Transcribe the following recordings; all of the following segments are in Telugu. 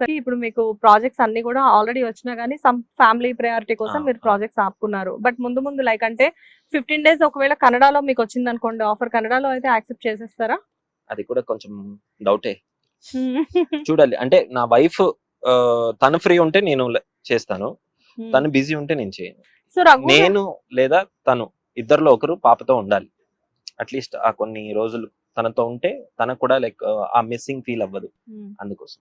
సరే, ఇప్పుడు మీకు ప్రాజెక్ట్స్ అన్ని కూడా ఆల్రెడీ వచ్చినా గానీ సమ్ ఫ్యామిలీ ప్రయారిటీ కోసం మీరు. ప్రాజెక్ట్స్ ఆపుకున్నారు. బట్ ముందు ముందు లైక్ అంటే ఫిఫ్టీన్ డేస్ ఒకవేళ కన్నడలో మీకు వచ్చింది అనుకోండి ఆఫర్ కన్నడలో అయితే యాక్సెప్ట్ చేసేస్తారా? అది కూడా కొంచెం డౌటే. చూడాలి. అంటే నా వైఫ్ తను ఫ్రీ ఉంటే నేను చేస్తాను. తను బిజీ ఉంటే నేను చేయను. నేను లేదా తను ఇద్దరిలో ఒకరు పాపతో ఉండాలి. అట్లీస్ట్ ఆ కొన్ని రోజులు తనతో ఉంటే తనకు కూడా లైక్ ఆ మిస్సింగ్ ఫీల్ అవ్వదు అందుకోసం.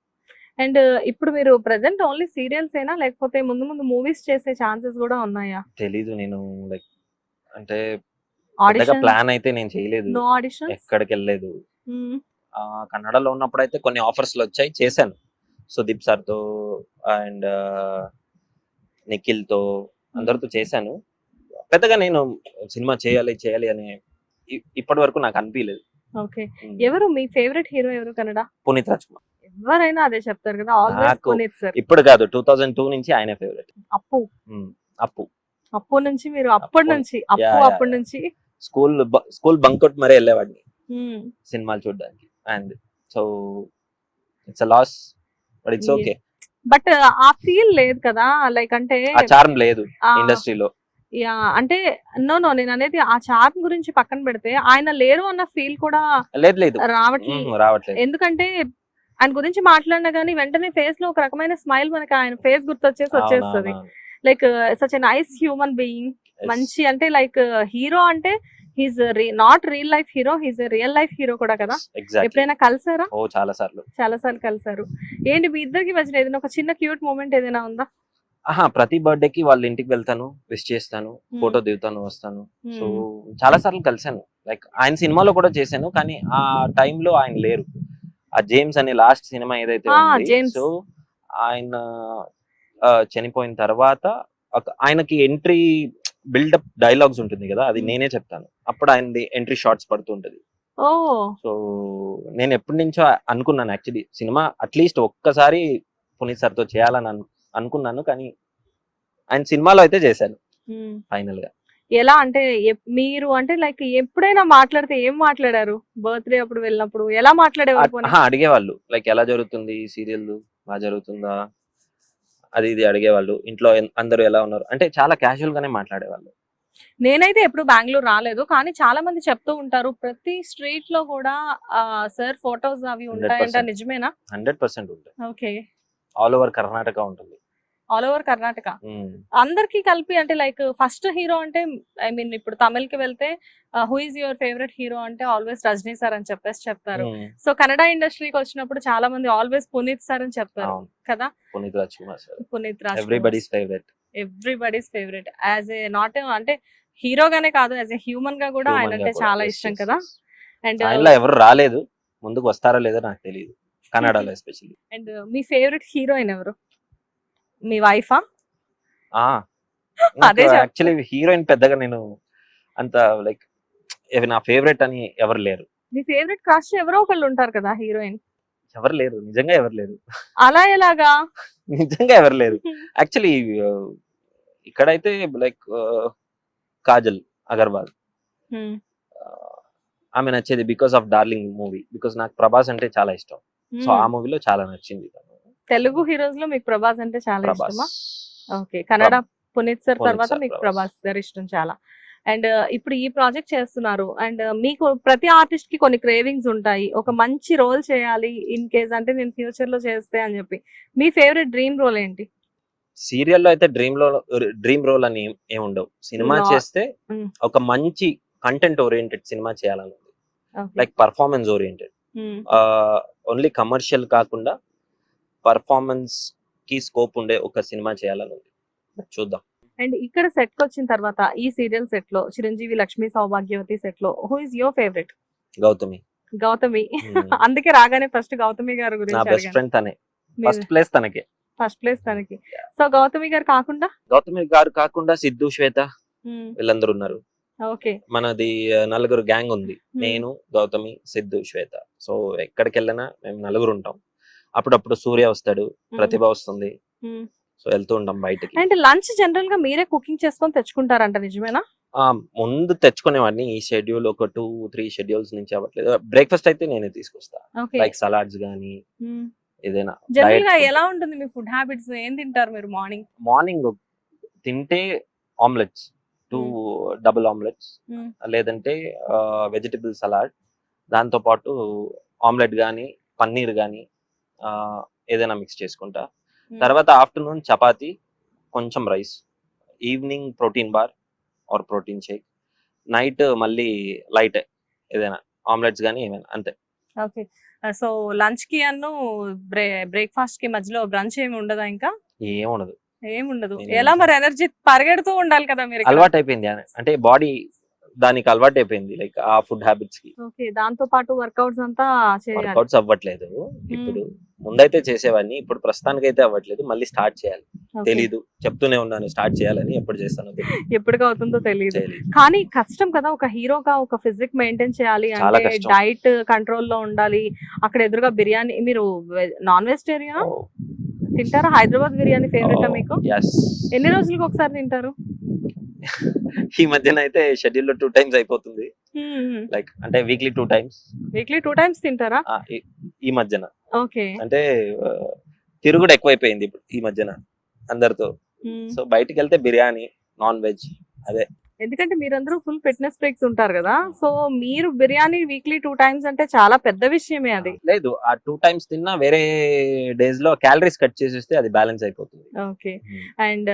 అండ్ ఇప్పుడు మీరు ప్రెసెంట్ ఓన్లీ సీరియల్స్ ఏనా? లేకపోతే ముందు ముందు మూవీస్ చేసే ఛాన్సెస్ కూడా ఉన్నాయా? తెలీదు నేను లైక్ అంటే పెద్దగా ఆడిషన్ ప్లాన్ అయితే నేను చేయలేదు. నో ఆడిషన్ ఎక్కడికి వెళ్ళలేదు. ఆ, కన్నడలో ఉన్నప్పుడు అయితే కొన్ని ఆఫర్స్ వచ్చాయి చేశాను. సుదీప్ సార్తో అండ్ నిఖిల్తో అందరితో చేశాను. పెద్దగా నేను సినిమా చేయాలి చేయాలి అని ఇ- ఇప్పటి వరకు నాకు అనిపించలేదు ఓకే. ఎవరు మీ ఫేవరెట్ హీరో ఎవరు కన్నడ? పునీత్ రాజ్ కుమార్. ఎవరైనా అదే చెప్తారు కదా ఆల్వేస్ పునీత్ సార్. ఇప్పుడు కాదు టూ థౌజండ్ టూ నుంచి ఆయన ఫేవరెట్ అప్పు. అప్పు. అప్పు నుంచి మీరు అప్పటి అప్పు. నుంచి అప్పు అప్పటి నుంచి? స్కూల్ స్కూల్ బంకొట్ మరీ వెళ్ళేవాడిని. సినిమాలు చూడడానికి. And so it's a loss but it's. Okay but uh feel లేదు కదా లైక్ అంటే ఆ చార్మ్ లేదు ఇండస్ట్రీలో యా అంటే నో నో నేను అనేది ఆ చార్మ్ గురించి పక్కన పెడితే ఆయన లేరు అన్న ఫీల్ కూడా లేదు లేదు. రావట్లేదు. ఎందుకంటే ఆయన గురించి మాట్లాడినా గానీ వెంటనే ఫేస్లో ఒక రకమైన స్మైల్ మనకి ఆయన ఫేస్ గుర్తొచ్చేసి వచ్చేస్తుంది. Like such a nice human being. మంచి అంటే లైక్ హీరో అంటే he's not real life hero he's real life hero కూడా కదా. ఎప్పుడైనా కలిసారా ఓ చాలా సార్లు చాలా సార్లు కలిసారు ఏంటి మీ ఇద్దరికి మధ్యన ఏదైనా ఒక చిన్న క్యూట్ మూమెంట్ ఏదైనా ఉందా ఆహా ప్రతి బర్త్డే కి వాళ్ళ ఇంటికి వెళ్తాను విష్ చేస్తాను Hmm. ఫోటో దిగుతాను వస్తాను సో Hmm. చాలా సార్లు కలిసాను లైక్ ఆయన సినిమాలో కూడా చేశాను కానీ ఆ టైంలో ఆయన లేరు ఆ జేమ్స్ అనే లాస్ట్ సినిమా ఏదైతే ఉంది. సో ఆయన చనిపోయిన తర్వాత ఆయనకి ఎంట్రీ బిల్డప్ డైలాగ్స్ ఉంటుంది కదా అది Hmm. నేనే చెప్తాను అప్పుడు ఆయనది ఎంట్రీ షార్ట్స్ పడుతుంటది సో నేను ఎప్పటి నుంచో అనుకున్నాను యాక్చువల్లీ సినిమా అట్లీస్ట్ ఒక్కసారి పునీత్ సార్తో చేయాలని అను- అనుకున్నాను కానీ ఆయన సినిమాలో అయితే చేశాను. ఫైనల్గా ఎలా అంటే మీరు అంటే లైక్ ఎప్పుడైనా మాట్లాడితే ఏం మాట్లాడారు? బర్త్డే అప్పుడు వెళ్ళినప్పుడు ఎలా మాట్లాడేవారు అడిగేవాళ్ళు. లైక్ ఎలా జరుగుతుంది సీరియల్ బాగా జరుగుతుందా? అది ఇది అడిగేవాళ్ళు. ఇంట్లో అందరూ ఎలా ఉన్నారు? అంటే చాలా క్యాజువల్ గానే మాట్లాడేవాళ్ళు. నేనైతే ఎప్పుడు బెంగళూరు రాలేదు. కానీ చాలా మంది చెప్తూ ఉంటారు ప్రతి స్ట్రీట్లో కూడా సార్ ఫొటోస్ అవి ఉంటాయంట 100%. నిజమేనా? హండ్రెడ్ పర్సెంట్ ఉంటుంది ఓకే. ఆల్ ఓవర్ కర్ణాటక ఉంటుంది. All over Karnataka. అందరికి కలిపి అంటే లైక్ ఫస్ట్ హీరో అంటే ఐ మీన్ ఇప్పుడు తమిళ్కి వెళ్తే who is your favourite hero అంటే ఆల్వేస్ రజనీ సార్ అని చెప్పేసి చెప్తారు. సో కన్నడ ఇండస్ట్రీకి వచ్చినప్పుడు చాలా మంది ఆల్వేస్ పునీత్ సార్ అని చెప్తారు కదా? Puneeth Raj Kumar Puneeth Raj everybody's favourite everybody's favourite as a not అంటే హీరోగానే కాదు యాజ్ ఏ హ్యూమన్గా కూడా ఆయన అంటే చాలా ఇష్టం కదా? అండ్ ఆయనలో ఎవరు రాలేదు. ముందుకు వస్తారో లేదో నాకు తెలియదు కన్నడలో ఎస్పెషల్లీ అండ్ మీ ఫేవరెట్ హీరోయిన్ ఎవరు? మీ వైఫా? అదే. యాక్చువల్లీ హీరోయిన్ పెద్దగా నేను అంత లైక్ నా ఫేవరెట్ అని ఎవరు లేరు. మీ ఫేవరెట్ క్రష్ ఎవరో ఒకళ్ళు ఉంటారు కదా హీరోయిన్. ఎవరు లేరు. నిజంగా ఎవరు లేరు. అలా ఎలాగా? నిజంగా ఎవరు లేరు. యాక్చువల్లీ ఇక్కడైతే లైక్ కాజల్ అగర్వాల్. ఆమె నచ్చేది because of Darling movie because నాకు ప్రభాస్ అంటే చాలా ఇష్టం. సో ఆ. మూవీలో చాలా నచ్చింది తను. తెలుగు హీరోస్లో మీకు ప్రభాస్ అంటే చాలా ఇష్టమా? ఓకే కన్నడ పునీత్ సార్ తర్వాత మీకు ప్రభాస్. గారు ఇష్టం చాలా. అండ్ ఇప్పుడు ఈ ప్రాజెక్ట్ చేస్తున్నారు. అండ్ మీకు ప్రతి ఆర్టిస్ట్కి కొన్ని క్రేవింగ్స్ ఉంటాయి. ఒక మంచి రోల్ చేయాలి ఇన్ కేస్ అంటే నేను ఫ్యూచర్లో చేస్తే అని చెప్పి. మీ ఫేవరెట్ డ్రీమ్ రోల్ ఏంటి? సీరియల్లో అయితే డ్రీమ్లో డ్రీమ్ రోల్ అని ఏం- ఏం ఉండవు. సినిమా. చేస్తే Mm. ఒక మంచి కంటెంట్ ఓరియంటెడ్ సినిమా చేయాలని ఉంది Okay. Like performance oriented Hmm. Only commercial కాకుండా పర్ఫార్మెన్స్కి స్కోప్ ఉండే ఒక సినిమా చేయాలని ఉంది. చూద్దాం. అండ్ ఇక్కడ సెట్కి వచ్చిన తర్వాత ఈ సీరియల్ సెట్లో చిరంజీవి లక్ష్మీ సౌభాగ్యవతి సెట్లో who is your favourite Gautami. Gautami. Hmm. అందుకే రాగానే ఫస్ట్ గౌతమి గారి నా గురించి బెస్ట్ ఫ్రెండ్ తనే. ఫస్ట్ ప్లేస్ తనకే. ఫస్ట్ ప్లేస్ తనకి. సో గౌతమి గారు కాకుండా? గౌతమి గారు కాకుండా సిద్ధు శ్వేత Hmm. వీళ్ళందరూ ఉన్నారు. ఓకే మనది నలుగురు గ్యాంగ్ ఉంది. నేను గౌతమి సిద్ధు శ్వేత. సో ఎక్కడికి వెళ్ళినా మేము నలుగురు ఉంటాం. అప్పుడప్పుడు సూర్య వస్తాడు ప్రతిభ వస్తుంది. సో వెళ్తూ ఉంటాం బయటికి. అండ్ లంచ్ జనరల్గా మీరే కుకింగ్ చేసుకొని తెచ్చుకుంటారంట నిజమేనా? ముందు తెచ్చుకునేవాడిని ఈ షెడ్యూల్ ఒక టూ త్రీ షెడ్యూల్స్ నుంచి అవ్వట్లేదు. బ్రేక్ఫాస్ట్ అయితే నేనే తీసుకొస్తా. లైక్ సలాడ్స్ గానీ ఏదైనా జనరల్గా. ఎలా ఉంటుంది మీ ఫుడ్ హ్యాబిట్స్? ఏం తింటారు మీరు మార్నింగ్? మార్నింగ్ తింటే ఆమ్లెట్స్ టూ డబుల్ ఆమ్లెట్స్. లేదంటే వెజిటబుల్ సలాడ్. దాంతో పాటు ఆమ్లెట్ కానీ పన్నీర్ కానీ ఏదైనా మిక్స్ చేసుకుంటా. Mm. తర్వాత ఆఫ్టర్నూన్ చపాతి కొంచెం rice evening protein bar or protein shake. Night మళ్ళీ లైట్ ఏదైనా ఆమ్లెట్స్ కానీ ఏమైనా అంతే. ఓకే. సో లంచ్కి అను బ్రేక్ఫాస్ట్కి మధ్యలో బ్రంచ్ ఏమి ఉండదా ఇంకా? ఏం ఉండదు. ఏం ఉండదు. నేను ఎలా మరి ఎనర్జీ పరిగెడుతూ ఉండాలి కదా మీరు అలవాటు అయిపోయింది అంటే బాడీ దానికి అలవాటు అయిపోయింది లైక్ ఆ ఫుడ్ హ్యాబిట్స్కి. ఓకే దాంతో పాటు వర్కౌట్స్ అంతా చేయాలి. వర్కౌట్స్ అవ్వట్లేదు. ఇప్పుడు ముందైతే చేసేవాడిని ఇప్పుడు ప్రస్తుతానికి అయితే అవ్వట్లేదు మళ్ళీ స్టార్ట్ చేయాలి. తెలీదు చెప్తూనే ఉన్నాను స్టార్ట్ చేయాలని ఎప్పుడు చేస్తానో ఎప్పటికి అవుతుందో తెలియదు. కానీ కష్టం కదా ఒక హీరోగా ఒక ఫిజిక్ మెయింటైన్ చేయాలి అంటే. డైట్ కంట్రోల్లో ఉండాలి. అక్కడ ఎదురుగా బిర్యానీ మీరు నాన్ వెజిటేరియన్ ఓ, తింటారా? హైదరాబాద్ బిర్యానీ ఫేవరెట్ ఓ, మీకు. ఎన్ని రోజులకు ఒకసారి తింటారు? ఈ మధ్యన అయితే షెడ్యూల్లో టూ టైమ్స్ అయిపోతుంది. లైక్ అంటే weekly two times weekly two times తింటారా? ఈ మధ్యన. ఓకే. అంటే తిరుగుడు ఎక్కువైపోయింది ఇప్పుడు ఈ మధ్యన అందరితో. సో బయటికి వెళ్తే బిర్యానీ నాన్ వెజ్ ఎందుకంటే మీరందరూ ఫుల్ ఫిట్నెస్ బ్రేక్స్ ఉంటారు కదా. సో మీరు బిర్యానీ వీక్లీ టూ టైమ్స్ అంటే చాలా పెద్ద విషయమే అది. లేదు ఆ టూ టైమ్స్ తిన్నా వేరే డేస్లో క్యాలరీస్ కట్ చేసేస్తే అది బ్యాలెన్స్ అయిపోతుంది. ఓకే. అండ్